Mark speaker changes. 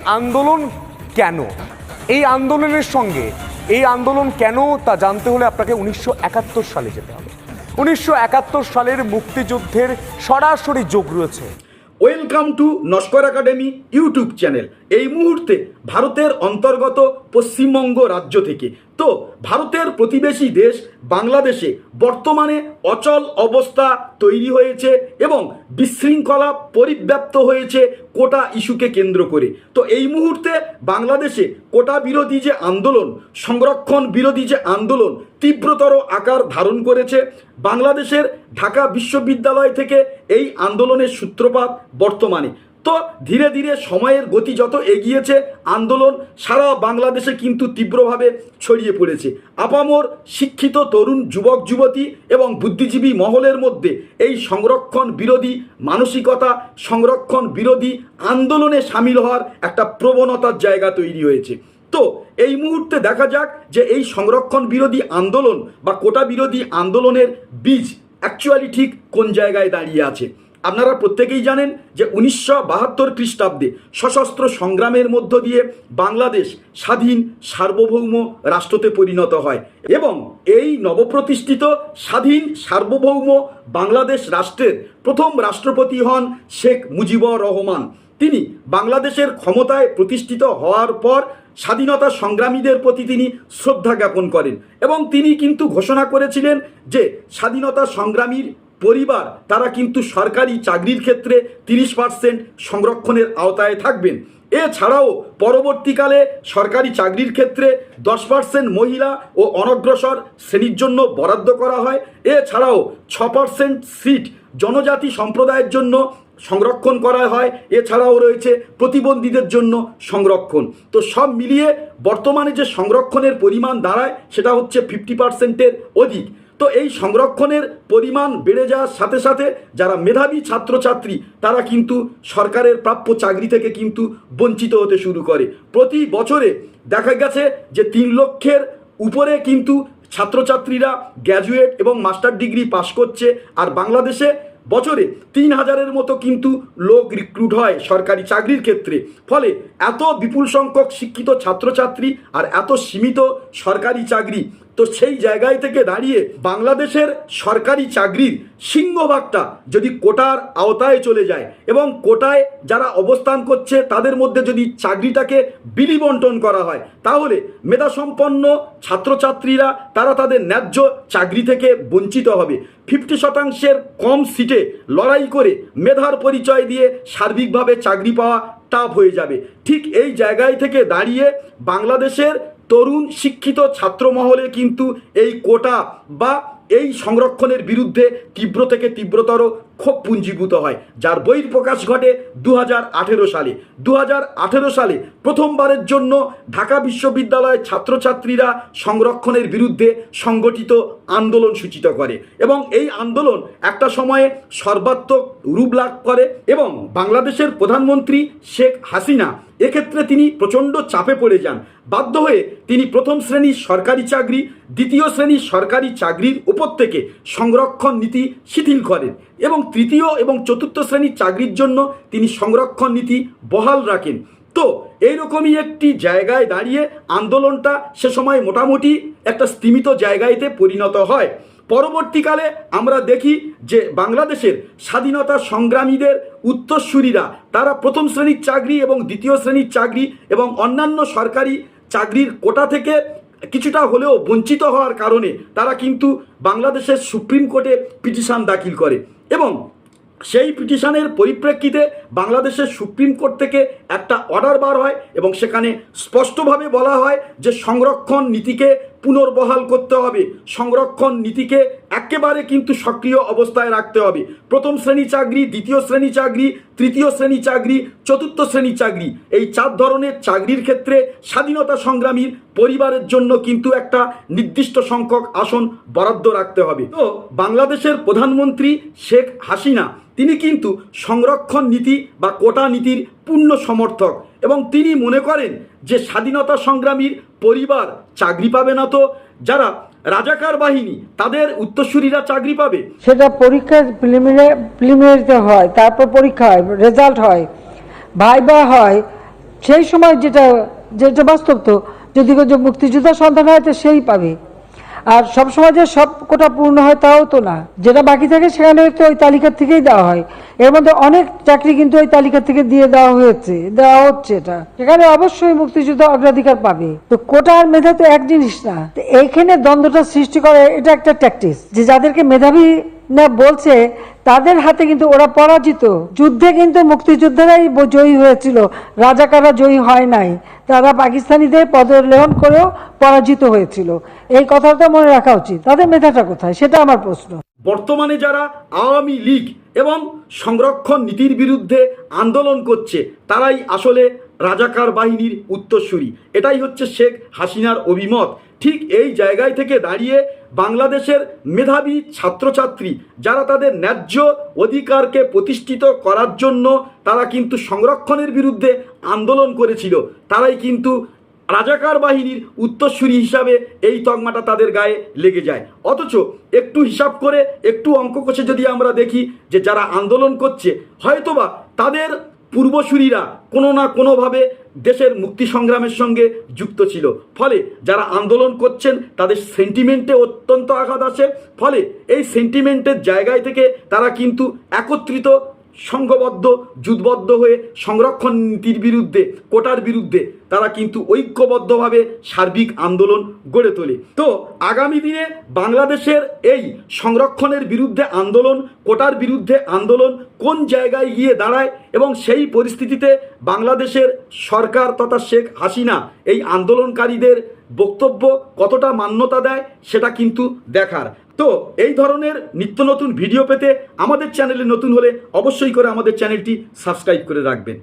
Speaker 1: আন্দোলন কেন? এই আন্দোলনের সঙ্গে, এই আন্দোলন কেন তা জানতে হলে আপনাকে উনিশশো একাত্তর সালে যেতে হবে। উনিশশো একাত্তর সালের মুক্তিযুদ্ধের সরাসরি যোগ রয়েছে।
Speaker 2: Welcome to Naskar academy YouTube channel এই মুহূর্তে ভারতের অন্তর্গত পশ্চিমবঙ্গ রাজ্য থেকে তো ভারতের প্রতিবেশী দেশ বাংলাদেশে বর্তমানে অচল অবস্থা তৈরি হয়েছে এবং বিশৃঙ্খলা পরিব্যাপ্ত হয়েছে কোটা ইস্যুকে কেন্দ্র করে। তো এই মুহূর্তে বাংলাদেশে কোটা বিরোধী যে আন্দোলন, সংরক্ষণ বিরোধী যে আন্দোলন তীব্রতর আকার ধারণ করেছে, বাংলাদেশের ঢাকা বিশ্ববিদ্যালয় থেকে এই আন্দোলনের সূত্রপাত বর্তমানে। তো ধীরে ধীরে সময়ের গতি যত এগিয়েছে, আন্দোলন সারা বাংলাদেশে কিন্তু তীব্রভাবে ছড়িয়ে পড়েছে। আপামর শিক্ষিত তরুণ যুবক, যুবতী এবং বুদ্ধিজীবী মহলের মধ্যে এই সংরক্ষণ বিরোধী, মানসিকতা সংরক্ষণ বিরোধী আন্দোলনে সামিল হওয়ার একটা প্রবণতার জায়গা তৈরি হয়েছে। তো এই মুহূর্তে দেখা যাক যে এই সংরক্ষণ বিরোধী আন্দোলন বা কোটা বিরোধী আন্দোলনের বীজ অ্যাকচুয়ালি ঠিক কোন জায়গায় দাঁড়িয়ে আছে। আপনারা প্রত্যেকেই জানেন যে উনিশশো বাহাত্তর খ্রিস্টাব্দে সশস্ত্র সংগ্রামের মধ্য দিয়ে বাংলাদেশ স্বাধীন সার্বভৌম রাষ্ট্রতে পরিণত হয় এবং এই নবপ্রতিষ্ঠিত স্বাধীন সার্বভৌম বাংলাদেশ রাষ্ট্রের প্রথম রাষ্ট্রপতি হন শেখ মুজিবুর রহমান। তিনি বাংলাদেশের ক্ষমতায় প্রতিষ্ঠিত হওয়ার পর স্বাধীনতা সংগ্রামীদের প্রতি তিনি শ্রদ্ধা জ্ঞাপন করেন এবং তিনি কিন্তু ঘোষণা করেছিলেন যে স্বাধীনতা সংগ্রামীর পরিবার, তারা কিন্তু সরকারি চাকরির ক্ষেত্রে তিরিশ পার্সেন্ট সংরক্ষণের আওতায় থাকবেন। এছাড়াও পরবর্তীকালে সরকারি চাকরির ক্ষেত্রে দশ পার্সেন্ট মহিলা ও অনগ্রসর শ্রেণির জন্য বরাদ্দ করা হয়। এছাড়াও ছ পার্সেন্ট সিট জনজাতি সম্প্রদায়ের জন্য সংরক্ষণ করা হয়। এছাড়াও রয়েছে প্রতিবন্ধীদের জন্য সংরক্ষণ। তো সব মিলিয়ে বর্তমানে যে সংরক্ষণের পরিমাণ দাঁড়ায়, সেটা হচ্ছে ফিফটি পার্সেন্টের অধিক। তো এই সংরক্ষণের পরিমাণ বেড়ে যাওয়ার সাথে সাথে যারা মেধাবী ছাত্রছাত্রী, তারা কিন্তু সরকারের প্রাপ্য চাকরি থেকে কিন্তু বঞ্চিত হতে শুরু করে। প্রতি বছরে দেখা গেছে যে তিন লক্ষের উপরে কিন্তু ছাত্রছাত্রীরা গ্র্যাজুয়েট এবং মাস্টার ডিগ্রি পাশ করছে আর বাংলাদেশে বছরে তিন হাজারের মতো কিন্তু লোক রিক্রুট হয় সরকারি চাকরির ক্ষেত্রে। ফলে এত বিপুল সংখ্যক শিক্ষিত ছাত্রছাত্রী আর এত সীমিত সরকারি চাকরি তো সেই জায়গায় থেকে দাঁড়িয়ে বাংলাদেশের সরকারি চাকরির সিংহভাগটা যদি কোটার আওতায় চলে যায় এবং কোটায় যারা অবস্থান করছে তাদের মধ্যে যদি চাকরিটাকে বিলি বন্টন করা হয়, তাহলে মেধাসম্পন্ন ছাত্রছাত্রীরা তারা তাদের ন্যায্য চাকরি থেকে বঞ্চিত হবে। ফিফটি শতাংশের কম সিটে লড়াই করে মেধার পরিচয় দিয়ে সার্বিকভাবে চাকরি পাওয়া টাফ হয়ে যাবে। ঠিক এই জায়গায় থেকে দাঁড়িয়ে বাংলাদেশের তরুণ শিক্ষিত ছাত্র মহলে কিন্তু এই কোটা বা এই সংরক্ষণের বিরুদ্ধে তীব্র থেকে তীব্রতর ক্ষোভ পুঞ্জীভূত হয়, যার বহির প্রকাশ ঘটে দু হাজার আঠেরো সালে। দু হাজার আঠেরো সালে প্রথমবারের জন্য ঢাকা বিশ্ববিদ্যালয়ের ছাত্রছাত্রীরা সংরক্ষণের বিরুদ্ধে সংগঠিত আন্দোলন সূচিত করে এবং এই আন্দোলন একটা সময়ে সর্বাত্মক রূপ লাভ করে এবং বাংলাদেশের প্রধানমন্ত্রী শেখ হাসিনা এক্ষেত্রে তিনি প্রচণ্ড চাপে পড়ে যান। বাধ্য হয়ে তিনি প্রথম শ্রেণির সরকারি চাকরি, দ্বিতীয় শ্রেণির সরকারি চাকরির উপর থেকে সংরক্ষণ নীতি শিথিল করেন। এবং তৃতীয় এবং চতুর্থ শ্রেণির চাকরির জন্য তিনি সংরক্ষণ নীতি বহাল রাখেন। তো, এইরকমই একটি জায়গায় দাঁড়িয়ে আন্দোলনটা সে সময় মোটামুটি একটা স্তীমিত জায়গায়তে পরিণত হয়। পরবর্তীকালে আমরা দেখি যে বাংলাদেশের স্বাধীনতা সংগ্রামীদের উত্তরসূরিরা, তারা প্রথম শ্রেণির চাকরি এবং দ্বিতীয় শ্রেণির চাকরি এবং অন্যান্য সরকারি চাকরির কোটা থেকে কিছুটা হলেও বঞ্চিত হওয়ার কারণে তারা কিন্তু বাংলাদেশের সুপ্রিম কোর্টে পিটিশান দাখিল করে এবং সেই পিটিশানের পরিপ্রেক্ষিতে বাংলাদেশের সুপ্রিম কোর্ট থেকে একটা অর্ডার বার হয় এবং সেখানে স্পষ্টভাবে বলা হয় যে সংরক্ষণ নীতিকে পুনর্বহাল করতে হবে। সংরক্ষণ নীতিকে একেবারে কিন্তু সক্রিয় অবস্থায় রাখতে হবে। প্রথম শ্রেণি চাকরি, দ্বিতীয় শ্রেণি চাকরি, তৃতীয় শ্রেণি চাকরি, চতুর্থ শ্রেণি চাকরি। এই চার ধরনের চাকরির ক্ষেত্রে স্বাধীনতা সংগ্রামীর পরিবারের জন্য কিন্তু একটা নির্দিষ্ট সংখ্যক আসন বরাদ্দ রাখতে হবে। তো বাংলাদেশের প্রধানমন্ত্রী শেখ হাসিনা, তিনি কিন্তু সংরক্ষণ নীতি বা কোটা নীতির পূর্ণ সমর্থক এবং তিনি মনে করেন যে স্বাধীনতা সংগ্রামীর পরিবার চাকরি পাবে না তো? যারা রাজাকার বাহিনী, তাদের উত্তরসূরিরা চাকরি পাবে?
Speaker 3: সেটা পরীক্ষা প্রিলিমিনারি, প্রিলিমিনারিতে হয়, তারপর পরীক্ষা হয়, রেজাল্ট হয়, ভাইবা হয়। সেই সময় যেটা যেটা বাস্তব তো, যদি মুক্তিযোদ্ধা সন্তান হয়, তো সেই পাবে। আর সব যে সব কোটা পূর্ণ হয় তাও তো না। যেটা বাকি থাকে সেখানে তো ওই তালিকার থেকেই দেওয়া হয়। এর মধ্যে অনেক চাকরি কিন্তু ওই তালিকা থেকে দিয়ে দেওয়া হয়েছে, দেওয়া হচ্ছে এটা। সেখানে অবশ্যই মুক্তিযুদ্ধ অগ্রাধিকার পাবে। তো কোটা আর মেধা তো এক জিনিস না। এইখানে দ্বন্দ্বটা সৃষ্টি করে এটা একটা ট্যাকটিস যে যাদেরকে মেধাবী না বলছে, তাদের হাতে কিন্তু ওরা পরাজিত। যুদ্ধে কিন্তু মুক্তিযোদ্ধারাই জয়ী হয়েছিল। রাজাকাররা জয়ী হয় নাই। তারা পাকিস্তানিদের পদলেহন করেও পরাজিত হয়েছিল। এই কথাটা মনে রাখা উচিত। তাদের মেধাটা কোথায়? সেটা আমার প্রশ্ন।
Speaker 2: বর্তমানে যারা আওয়ামী লীগ এবং সংরক্ষণ নীতির বিরুদ্ধে আন্দোলন করছে, তারাই আসলে রাজাকার বাহিনীর উত্তরসূরি। এটাই হচ্ছে শেখ হাসিনার অভিমত। ঠিক এই জায়গায় থেকে দাঁড়িয়ে বাংলাদেশের মেধাবী ছাত্রছাত্রী, যারা তাদের ন্যায্য অধিকারকে প্রতিষ্ঠিত করার জন্য তারা কিন্তু সংরক্ষণের বিরুদ্ধে আন্দোলন করেছিল। তারাই কিন্তু রাজাকার বাহিনীর উত্তরসূরি হিসাবে এই তকমাটা তাদের গায়ে লেগে যায়। অথচ একটু হিসাব করে, একটু অঙ্ক কষে যদি আমরা দেখি যে যারা আন্দোলন করছে, হয়তোবা তাদের পূর্বসূরীরা কোনো না কোনোভাবে দেশের মুক্তি সংগ্রামের সঙ্গে যুক্ত ছিল। ফলে যারা আন্দোলন করছেন, তাদের সেন্টিমেন্টে অত্যন্ত আঘাত আসে। ফলে এই সেন্টিমেন্টের জায়গায় থেকে তারা কিন্তু একত্রিত, সংঘবদ্ধ, যুদ্ধবদ্ধ হয়ে সংরক্ষণ নীতির বিরুদ্ধে, কোটার বিরুদ্ধে তারা কিন্তু ঐক্যবদ্ধভাবে সার্বিক আন্দোলন গড়ে তোলে। তো আগামী দিনে বাংলাদেশের এই সংরক্ষণের বিরুদ্ধে আন্দোলন, কোটার বিরুদ্ধে আন্দোলন কোন জায়গায় গিয়ে দাঁড়ায় এবং সেই পরিস্থিতিতে বাংলাদেশের সরকার তথা শেখ হাসিনা এই আন্দোলনকারীদের বক্তব্য কতটা মান্যতা দেয় সেটা কিন্তু দেখার। তো এই ধরনের নিত্য নতুন ভিডিও পেতে আমাদের চ্যানেলে নতুন হলে অবশ্যই করে আমাদের চ্যানেলটি সাবস্ক্রাইব করে রাখবেন।